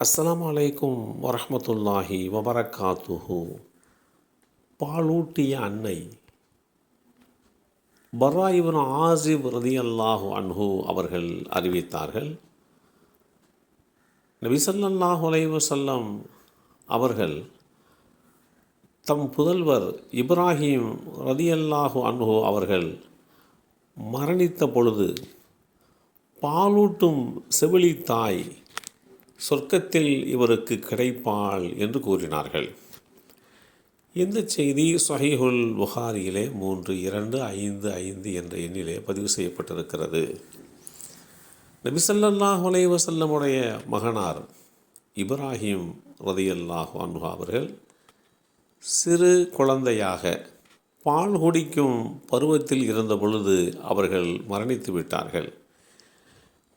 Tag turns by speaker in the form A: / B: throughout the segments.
A: அஸ்லாம் அலைக்கும் வரஹ்மத்துல்லாஹி வபரகாத்துஹு. பாலூட்டிய அன்னை பர்ராயிபின் ஆசிப் ரதியல்லாஹு அன்ஹு அவர்கள் அறிவித்தார்கள் நபிசல்லாஹு அலைவசல்லம் அவர்கள் தம் புதல்வர் இப்ராஹிம் ரதியல்லாஹு அன்ஹு அவர்கள் மரணித்த பொழுது பாலூட்டும் செவிலி தாய் சொர்க்கத்தில் இவருக்கு கிடைப்பாள் என்று கூறினார்கள். இந்த செய்தி சொஹைஹுல் புகாரியிலே மூன்று இரண்டு ஐந்து ஐந்து என்ற எண்ணிலே பதிவு செய்யப்பட்டிருக்கிறது. நபிசல்லாஹ் அலைஹி மகனார் இப்ராஹிம் ரதியல்லாஹ் அன்ஹு அவர்கள் சிறு குழந்தையாக பால் குடிக்கும் பருவத்தில் இருந்த பொழுது அவர்கள் மரணித்து விட்டார்கள்.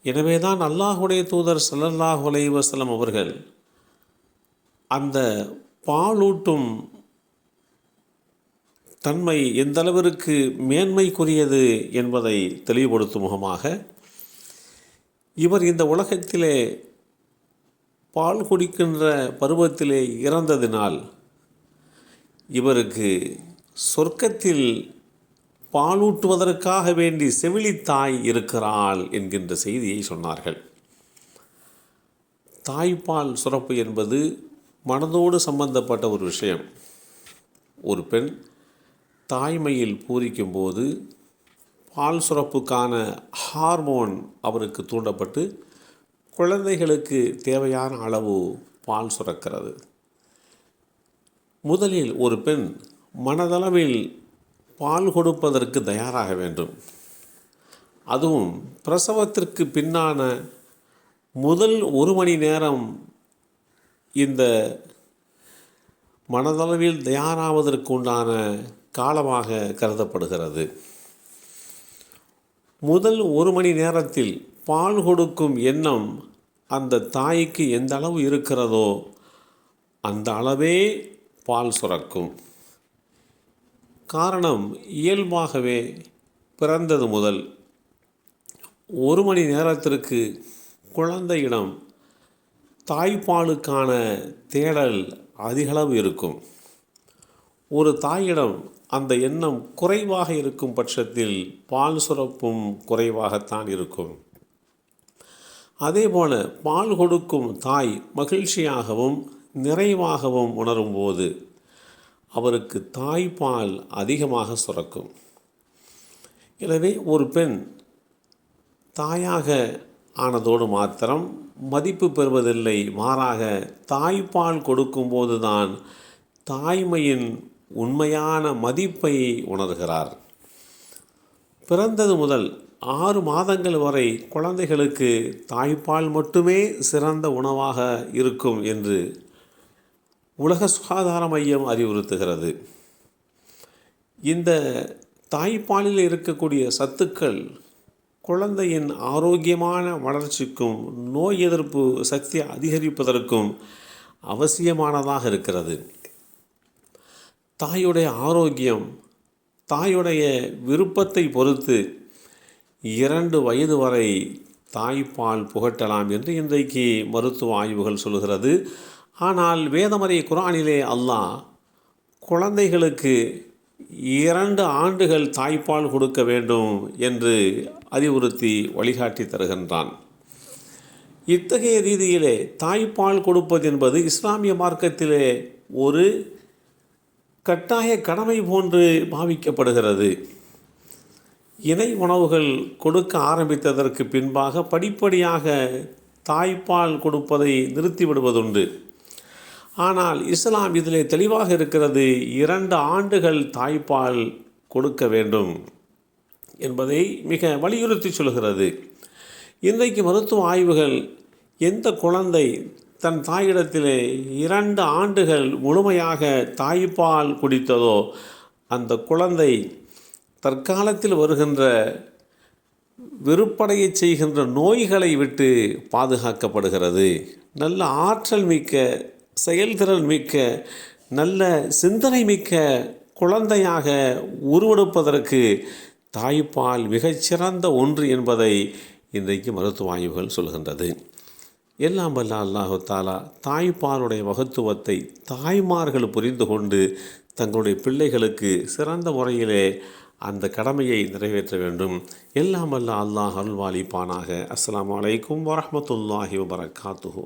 A: எனவே தான் அல்லாஹுடைய தூதர் சல்லல்லாஹு அலைஹி அவர்கள் அந்த பாலூட்டும் தன்மை எந்த அளவிற்கு மேன்மைக்குரியது என்பதை தெளிவுபடுத்தும் முகமாக இவர் இந்த உலகத்திலே பால் குடிக்கின்ற பருவத்திலே இறந்ததினால் இவருக்கு சொர்க்கத்தில் பாலூட்டுவதற்காக வேண்டி செவிலித்தாய் இருக்கிறாள் என்கின்ற செய்தியை சொன்னார்கள். தாய்ப்பால் சுரப்பு என்பது மனதோடு சம்பந்தப்பட்ட ஒரு விஷயம். ஒரு பெண் தாய்மையில் பூரிக்கும் போது பால் சுரப்புக்கான ஹார்மோன் அவருக்கு தூண்டப்பட்டு குழந்தைகளுக்கு தேவையான அளவு பால் சுரக்கிறது. முதலில் ஒரு பெண் மனதளவில் பால் கொடுப்பதற்கு தயாராக வேண்டும். அதுவும் பிரசவத்திற்கு பின்னான முதல் ஒரு மணி நேரம் இந்த மனதளவில் தயாராவதற்கு உண்டான காலமாக கருதப்படுகிறது. முதல் ஒரு மணி நேரத்தில் பால் கொடுக்கும் எண்ணம் அந்த தாய்க்கு எந்த அளவு இருக்கிறதோ அந்த அளவே பால் சுரக்கும். காரணம் இயல்பாகவே பிறந்தது முதல். ஒரு மணி நேரத்திற்கு குழந்தையிடம் தாய்ப்பாலுக்கான தேடல் அதிகளவு இருக்கும். ஒரு தாயிடம் அந்த எண்ணம் குறைவாக இருக்கும் பட்சத்தில் பால் சுரப்பும் குறைவாகத்தான் இருக்கும். அதேபோல பால் கொடுக்கும் தாய் மகிழ்ச்சியாகவும் நிறைவாகவும் உணரும்போது அவருக்கு தாய்ப்பால் அதிகமாக சுரக்கும். எனவே ஒரு பெண் தாயாக ஆனதோடு மாத்திரம் மதிப்பு பெறுவதில்லை மாறாக தாய்ப்பால் கொடுக்கும்போது தான் தாய்மையின் உண்மையான மதிப்பை உணர்கிறார். பிறந்தது முதல் ஆறு மாதங்கள் வரை குழந்தைகளுக்கு தாய்ப்பால் மட்டுமே சிறந்த உணவாக இருக்கும் என்று உலக சுகாதார மையம் அறிவுறுத்துகிறது. இந்த தாய்ப்பாலில் இருக்கக்கூடிய சத்துக்கள் குழந்தையின் ஆரோக்கியமான வளர்ச்சிக்கும் நோய் எதிர்ப்பு சக்தி அதிகரிப்பதற்கும் அவசியமானதாக இருக்கிறது. தாயுடைய ஆரோக்கியம் தாயுடைய விருப்பத்தை பொறுத்து இரண்டு வயது வரை தாய்ப்பால் புகட்டலாம் என்று இன்றைக்கு மருத்துவ ஆய்வுகள் சொல்கிறது ஆனால் வேதமறை குரானிலே அல்லாஹ் குழந்தைகளுக்கு இரண்டு ஆண்டுகள் தாய்ப்பால் கொடுக்க வேண்டும் என்று அறிவுறுத்தி வழிகாட்டி தருகின்றான். இத்தகைய ரீதியிலே தாய்ப்பால் கொடுப்பது என்பது இஸ்லாமிய மார்க்கத்திலே ஒரு கட்டாய கடமை போன்று பாவிக்கப்படுகிறது. இணை உணவுகள் கொடுக்க ஆரம்பித்ததற்கு பின்பாக படிப்படியாக தாய்ப்பால் கொடுப்பதை நிறுத்திவிடுவதுண்டு. ஆனால் இஸ்லாம் இதில் தெளிவாக இருக்கிறது இரண்டு ஆண்டுகள் தாய்ப்பால் கொடுக்க வேண்டும் என்பதை மிக வலியுறுத்தி சொல்கிறது. இன்றைக்கு மருத்துவ ஆய்வுகள் எந்த குழந்தை தன் தாயிடத்திலே இரண்டு ஆண்டுகள் முழுமையாக தாய்ப்பால் குடித்ததோ அந்த குழந்தை தற்காலத்தில் வருகின்ற வெறுப்படையை செய்கின்ற நோய்களை விட்டு பாதுகாக்கப்படுகிறது. நல்ல ஆற்றல் மிக்க செயல்திறன் மிக்க நல்ல சிந்தனை மிக்க குழந்தையாக உருவெடுப்பதற்கு தாய்ப்பால் மிகச்சிறந்த ஒன்று என்பதை இன்றைக்கு மருத்துவ ஆய்வுகள் சொல்கின்றது எல்லாம் வல்ல அல்லாஹு தாலா தாய்ப்பாலுடைய மகத்துவத்தை தாய்மார்கள் புரிந்து கொண்டு தங்களுடைய பிள்ளைகளுக்கு சிறந்த முறையிலே அந்த கடமையை நிறைவேற்ற வேண்டும். எல்லாம் வல்ல அல்லாஹ் அருள்வாலிப்பானாக. அஸ்லாம் அலைக்கும் வரமத்துல்லாஹி வபரகாத்துஹு.